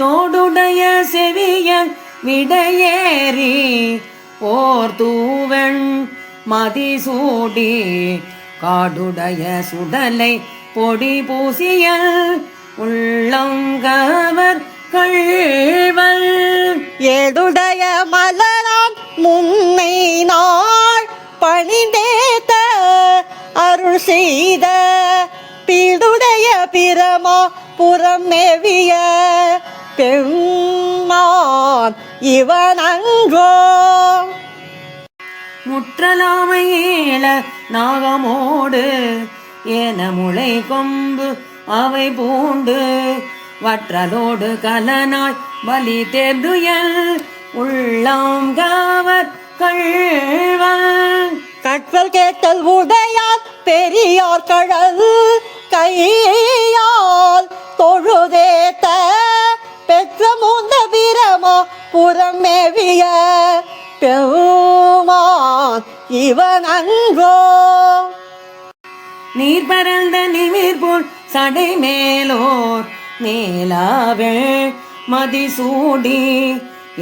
தோடுடைய செவிய விடையேறி ஓர் தூவன் மதிசூடி காடுடைய சுடலை பொடி பூசிய உள்ளங்கவர் கள்வல் ஏடுடைய மலரான் முன்னை நாள் பணிந்தேத்த அருள் செய்த பீடுடைய பிரமா புறம் மேவிய பெண்மான் இவன் அன்றோ முற்றலாமையேள நாகமோடு ஏன முளை கொம்பு அவை பூண்டு. வற்றலோடு கலனாய் பலி தேர்துயல் உள்ளம் கவர் கள்வன். கற்றல் கேட்டல் உடையார் பெரியார் கழல் புறம் மேவிய பெருமான் இவன் அன்றோ. நீர் பரந்த நிமிர்போல் சடை மேலோர் மேலாவெள் மதிசூடி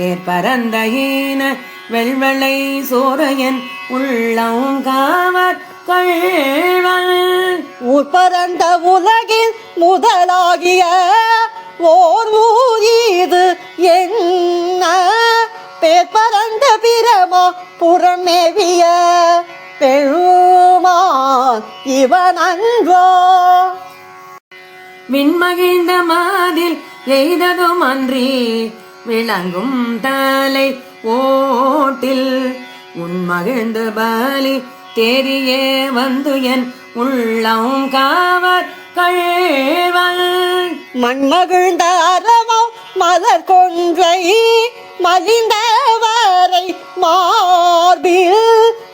ஏற்பரந்த ஈன வெள்வளை சோரையன் உள்ளம் காவர் கள்வன் ஊர் பரந்த உலகில் முதலாகிய ஓர் ஊர் இது என்ன பேர் பரந்த பிரமா புறம் மேவிய பெருமான் இவன் அன்றோ? விண்மகிழ்ந்த மாதில் எய்ததும் அன்றி விளங்கும் தலை ஓட்டில் உன்மகிழ்ந்து பலி தேரியே வந்து என் உள்ளம் காவர் கழ்வன் மண்மகிழ்ந்த அறமோ மலர் கொன்றை மலிந்தவரை மார்பில்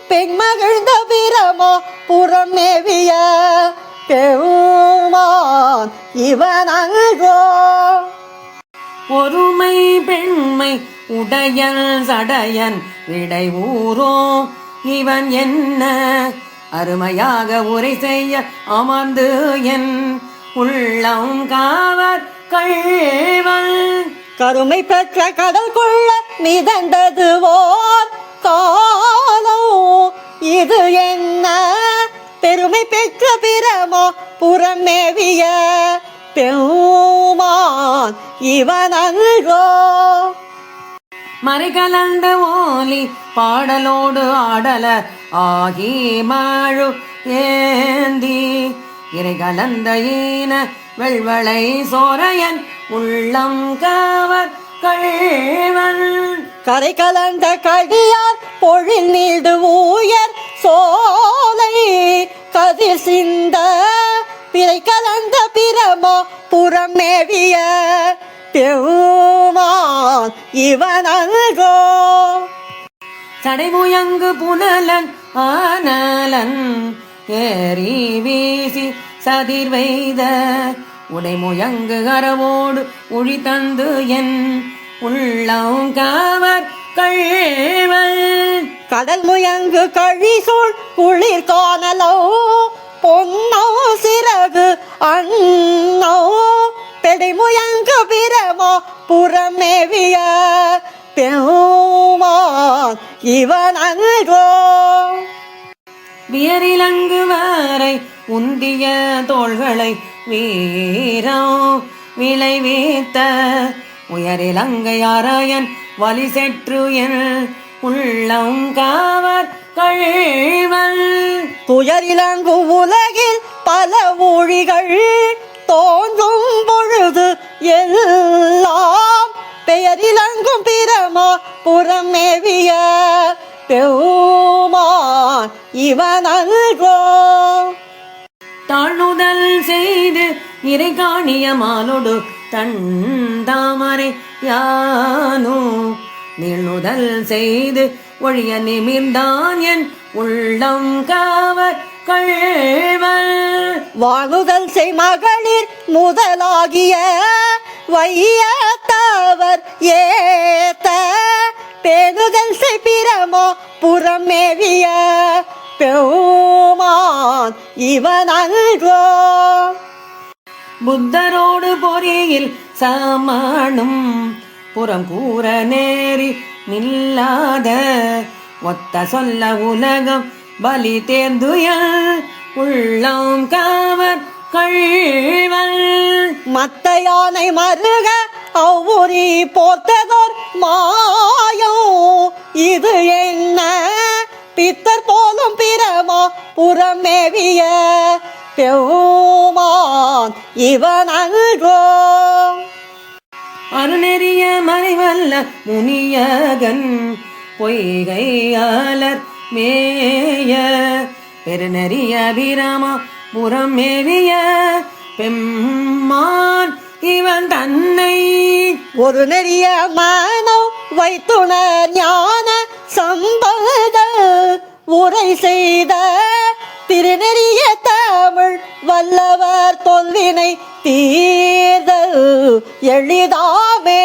பெண்மகிழ்ந்த வீரமோ புறம் நேவிய பெருமான் இவன் அன்றோ ஒருமை பெண்மை உடையன் சடையன் விடை ஊரோ இவன் என்ன? அருமையாக உரை செய்ய அமர்ந்து என் உள்ளம் காவர் கள்வன் கருமை பெற்ற கடல் கொள்ள மிதந்தது ஓர் காலம். இது என்ன? பெருமை பெற்ற பிரமோ புறமேவிய பெருமான் இவன் அல்கோ. மறைகலந்த ஓலி பாடலோடு ஆடல ஆகி மாழு ஏந்தி. இறைகலந்த ஈன வெள்வளை சோரையன் உள்ளம் கவர் கரை கலந்த கடியார் பொழில் நீடு ஊயர் சோலை. கதிர் சிந்த பிறை கலந்த பிரமோ புறம் மேவிய பெருமான் இவன் அன்றோ சடைமுயங்கு புனலன் ஆனலன். ஏறி வீசி சதிர் வைத உடைமுயங்கு அறவோடு ஒளி தந்து என் உள்ளம் கவர் கள்வன். கடல் முயங்கு கழிசூழ் குளிர் காணலோ பொன்னோ சிறகு அண்ணோ பெடை முயங்கு பிரமோ புறமேவிய பெருமான் இவன் அன்றோ. வியரிலங்கு வாரை உந்திய தோள்களை வீரம் விளைவித்த உயரிலங்கை ஆராயன் வலி செற்று என் உள்ளம் காவர் கள்வன் துயரிலங்கு உலகில் பல ஒழிகள் தோன்றும் பொழுது எல்லாம் பெயரிலங்கும் பிரமா புறமேவிய பெருமான் இவன் அல்கோ. தாழ்நுதல் செய்து இறை காணிய மாலோடு தன் தாமரை யானோ. நீழ்நுதல் செய்து ஒழிய நிமிர்ந்தான் என் உள்ளம் காவர் கள்வன் வாழுதல் செய் மகளிர் முதலாகிய வையத்தாவர் ஏத்த. பேணுதல் செய் பிரமோ புறமேவிய பெருமான் இவன் அன்றோ. புத்தரோடு பொறியில் சமணும் புறம் கூற நேரி நில்லாத ஒத்த சொல்ல உலகம் பலி தேர்ந்துய உள்ளம் கவர் கள்வல் மத்த யானை மருக அவ்வுரி போர்த்ததோர் மாயம் இது என்ன பித்தர் போலும் பிரமோ புறமேவிய பெருமான் இவன் அன்றோ அருணெறிய மறைவல்ல முனியகன் பொய்கையாளர் மேய. பெருநெறிய வீரமா புறம் மேவிய பெம்மான் இவன் தன்னை. ஒரு நெறிய மனோ வைத்துணர் ஞான சம்பத உரை செய்த திருநெறிய தமிழ் வல்லவர் தொல்வினை தீர்தல் எளிதாமே.